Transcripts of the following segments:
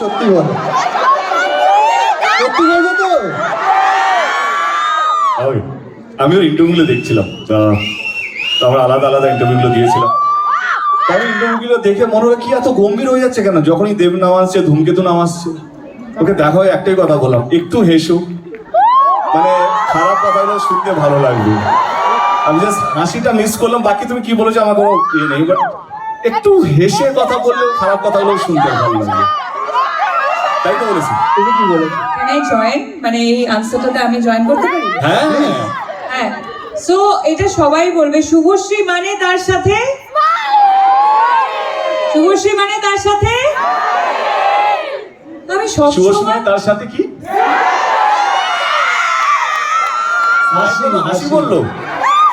সত্যি বলো। সত্যি বলব তো? আমি ওর ইন্টারভিউগুলো দেখছিলাম। আমরা আলাদা আলাদা ইন্টারভিউগুলো দিয়েছিলাম। তার ইন্টারভিউগুলো দেখে মনে হয় কি এত গম্ভীর হয়ে যাচ্ছে কেন? যখনই দেব নাম আসছে, ধূমকেতু নাম আসছে। ওকে দেখা একটাই কথা বললাম, একটু হেসো। মানে খারাপ কথাগুলো শুনতে ভালো লাগবে। আমি জাস্ট হাসিটা মিস করলাম, বাকি তুমি কি বলেছ আমার ইয়ে নেই বাট একটু হেসে কথা বললেও খারাপ কথাগুলো শুনতে ভালো লাগবে তাই তো বলেছি। তুমি কি বলেছ? Can I join? মানে এই আনসারটাতে আমি জয়েন করতে পারি? হ্যাঁ। হ্যাঁ। সো এটা সবাই বলবে শুভশ্রী মানে তার সাথে? শুভশ্রী মানে তার সাথে? আমি সব শুভশ্রী সময় তার সাথে কি? হাসি হাসি বলল।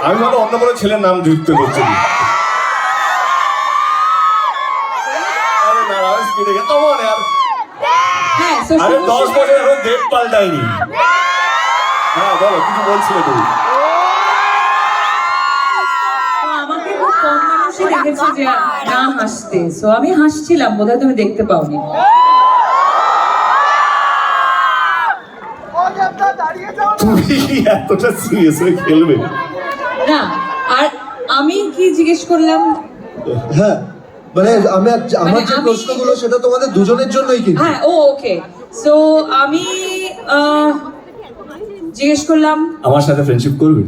আমি ভালো অন্য কোনো ছেলের নাম যুক্ত করছি আরে না আমি স্পিডে গেছি কমন यार হ্যাঁ so আরে দশ বছর এখন দেব পাল্টাইনি হ্যাঁ বলো কিছু বলছিলে তুমি? আমাকে খুব কম মানুষই দেখেছে যে না হাসতে। সো আমি হাসছিলাম বোধহয় তুমি দেখতে পাওনি। তুমি এতটা সিরিয়াস হয়ে খেলবে। না আর আমি কি জিজ্ঞেস করলাম? হ্যাঁ মানে আমি আমার মানে যে প্রশ্নগুলো সেটা তোমাদের দুজনের জন্যই কিন্তু। হ্যাঁ ও ওকে সো আমি জিজ্ঞেস করলাম আমার সাথে ফ্রেন্ডশিপ করবে?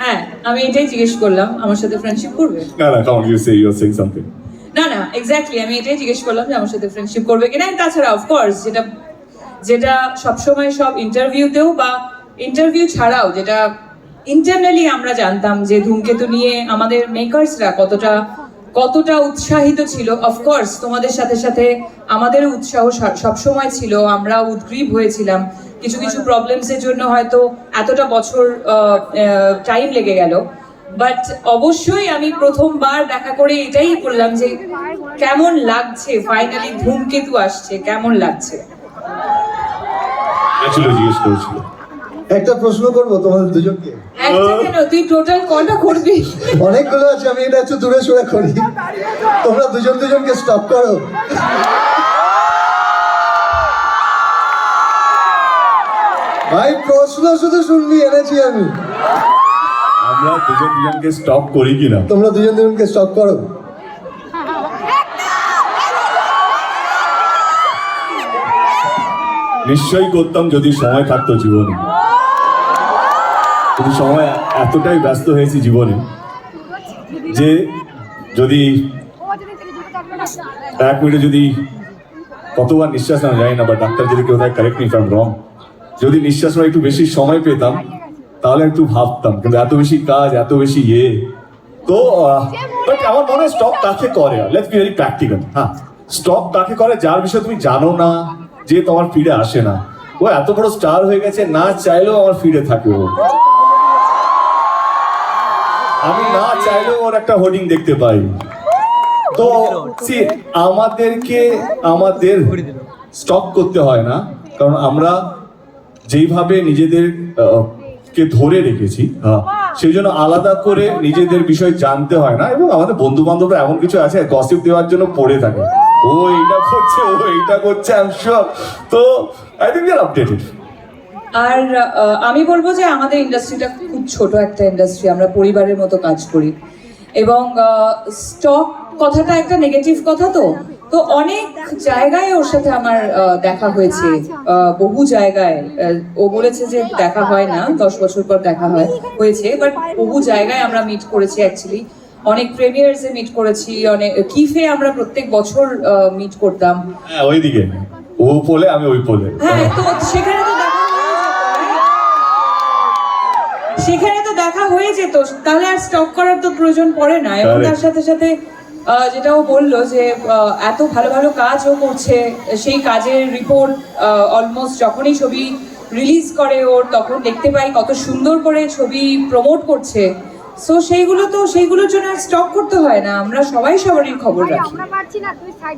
হ্যাঁ আমি এটাই জিজ্ঞেস করলাম আমার সাথে ফ্রেন্ডশিপ করবে? না না count you say you are saying something না না এক্স্যাক্টলি আমি এটাই জিজ্ঞেস করলাম যে আমার সাথে ফ্রেন্ডশিপ করবে কিনা তাছাড়া অফকোর্স যেটা যেটা সবসময় সব ইন্টারভিউতেও বা ইন্টারভিউ ছাড়াও যেটা ইন্টারনালি আমরা জানতাম যে ধূমকেতু নিয়ে আমাদের মেকার্সরা কতটা কতটা উৎসাহিত ছিল? অফকোর্স তোমাদের সাথে সাথে আমাদের উৎসাহ সব- সবসময় ছিল। আমরা উদ্গ্রীব হয়েছিলাম। কিছু কিছু প্রবলেমসের জন্য হয়তো এতটা বছর টাইম লেগে গেল। বাট অবশ্যই আমি প্রথমবার দেখা করে এটাই বললাম যে কেমন লাগছে? ফাইনালি ধূমকেতু আসছে। কেমন লাগছে? জিজ্ঞেস করেছিল। একটা প্রশ্ন করব তোমাদের দুজনকে? একটা কেন? তুই টোটাল কটা করবি? অনেকগুলো আছে আমি এটা একটু দূরে সরে করি। তোমরা দুজন দুজনকে স্টপ করো। ভাই প্রশ্ন শুধু শুনবি এনেছি আমি। আমরা দুজন দুজনকে স্টপ করি কিনা? তোমরা দুজন দুজনকে স্টপ করো। নিশ্চয়ই করতাম যদি সময় থাকতো জীবনে। কিন্তু সময় এতটাই ব্যস্ত হয়েছি জীবনে যে যদি এক মিনিটে যদি কতবার নিঃশ্বাস নেওয়া যায় না, বা ডাক্তার যদি কেউ তাই কারেক্ট মি ফ্যাম রং যদি নিঃশ্বাস নেওয়া একটু বেশি সময় পেতাম, তাহলে একটু ভাবতাম, কিন্তু এত বেশি কাজ, এত বেশি ইয়ে। তো বাট আমার মনে হয় স্টপ কাকে করে। লেটস বি ভেরি প্র্যাকটিক্যাল হ্যাঁ। স্টপ কাকে করে, যার বিষয়ে তুমি জানো না, যে তোমার ফিরে আসে না। ও এত বড় স্টার হয়ে গেছে, না চাইলেও আমার ফিরে থাকে ও। আমি না চাইলেও ওর একটা হোর্ডিং দেখতে পাই। তো আমাদেরকে আমাদের স্টপ করতে হয় না কারণ আমরা যেইভাবে নিজেদের কে ধরে রেখেছি হ্যাঁ, সেই জন্য আলাদা করে নিজেদের বিষয় জানতে হয় না এবং আমাদের বন্ধু বান্ধবরা এমন কিছু আছে গসিপ দেওয়ার জন্য পড়ে থাকে। ও এইটা করছে ও এইটা করছে শিওর তো আই থিঙ্ক আপডেটেড আর আমি বলব যে আমাদের ইন্ডাস্ট্রিটা খুব ছোট একটা ইন্ডাস্ট্রি আমরা পরিবারের মতো কাজ করি। এবং স্টক কথাটা একটা নেগেটিভ কথা তো। তো অনেক জায়গায় ওর সাথে আমার দেখা হয়েছে বহু জায়গায়। ও বলেছে যে দেখা হয় না দশ বছর পর দেখা হয় হয়েছে। বাট বহু জায়গায় আমরা মিট করেছি অ্যাকচুয়ালি অনেক প্রেমিয়ার্সে মিট করেছি অনেক কিফে আমরা প্রত্যেক বছর মিট করতাম। হ্যাঁ ওইদিকে। ও পোলে আমি ওই পোলে। হ্যাঁ তো সেখানে তো দেখা হয়ে যেত, right? সেখানে তো দেখা হয়ে যেত। তাহলে আর স্টক করার তো প্রয়োজন পড়ে না। এবং তার সাথে সাথে আহ, যেটা ও বলল যে এত ভালো ভালো কাজ ও করছে। সেই কাজের রিপোর্ট অলমোস্ট যখনই ছবি রিলিজ করে ওর তখন দেখতে পাই কত সুন্দর করে ছবি প্রমোট করছে। সো সেইগুলো তো সেইগুলোর জন্য আর স্টক করতে হয় না। আমরা সবাই সবারই খবর রাখি। আমরা পারছি না তুই সাইড